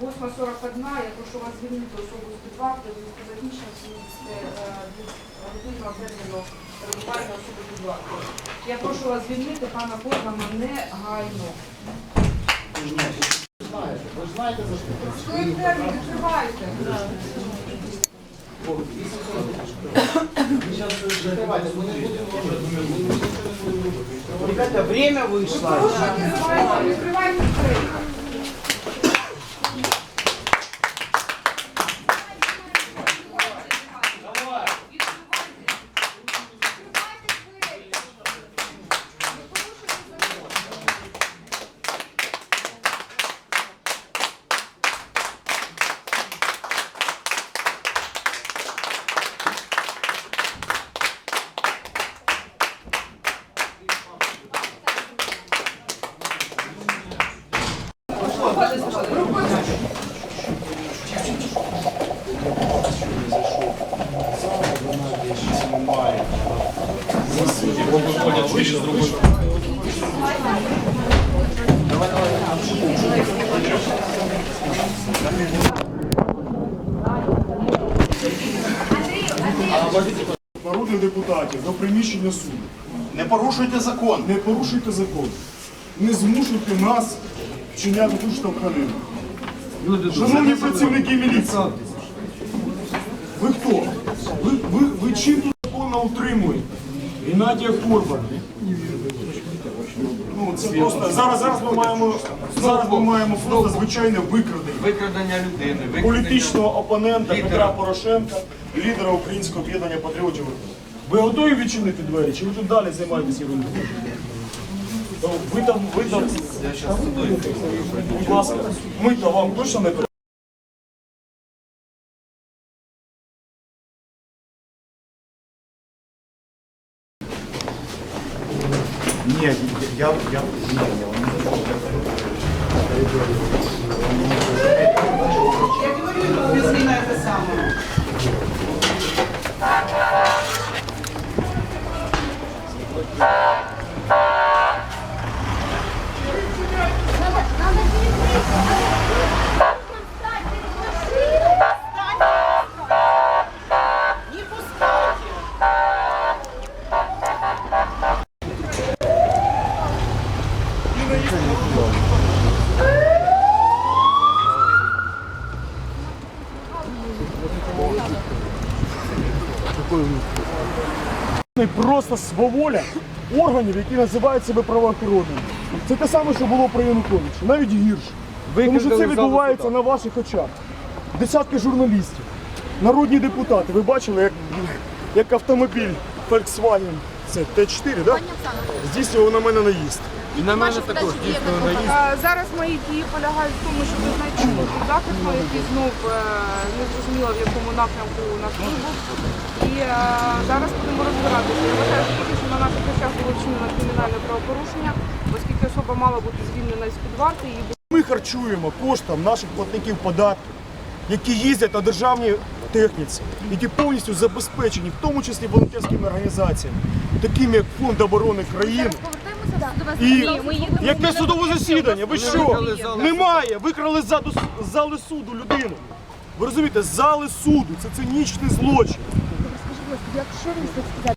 8.41. Я прошу вас звільнити особу з під варти у зв'язку з закінченням годинного терміну перебування особи під вартою. Я прошу вас звільнити пана Козлама негайно. Ви ж знаєте, ви ж знаєте за що. Коли термін відкриваєте? Закривайте, ми не будемо. Ребята, время вышло. Закон, відкривайте двері. народних депутатів до приміщення суду. Не порушуйте закон. Не порушуйте закон. Не змушуйте нас вчиняти ту штовханину. Шановні працівники міліції, ви хто? Ви, ви, ви чим тут законно утримуєте? Геннадія Корбана. Ну, це просто зараз, зараз ми маємо зараз ми маємо просто звичайне викрадення Викрадення людини, викрадення політичного опонента Лідера. Петра Порошенка, лідера Українського об'єднання патріотів. Ви готові відчинити двері? Чи ви тут далі займаєтеся ерундою? Ви там, ви там, будь ласка, ми то вам точно не Ні, я, я, я, ні, я вам не Не просто сваволя органів, які називають себе правоохоронними. Це те саме, що було при Януковичі, навіть гірше. Тому що це відбувається на ваших очах. Десятки журналістів, народні депутати. Ви бачили, як, як автомобіль Volkswagen, це Т4, да? здійснював на мене наїзд. І на мене також дійсно наїзд. А, Зараз мої дії полягають в тому, щоб знайти захисну, який знов е, не зрозуміло в якому напрямку у нас вибух. І е, зараз будемо розбиратися. Я вважаю, що поки що на наших очах було вчинено кримінальне правопорушення, оскільки особа мала бути звільнена з під варти, її Ми харчуємо коштом наших платників податків, які їздять на державній техніці, які повністю забезпечені, в тому числі волонтерськими організаціями, такими як Фонд оборони країни. І яке судове засідання? Ви що? Немає. Викрали з заду- з зали суду людину. Ви розумієте, з зали суду це цинічний злочин. Якщо ви сказати,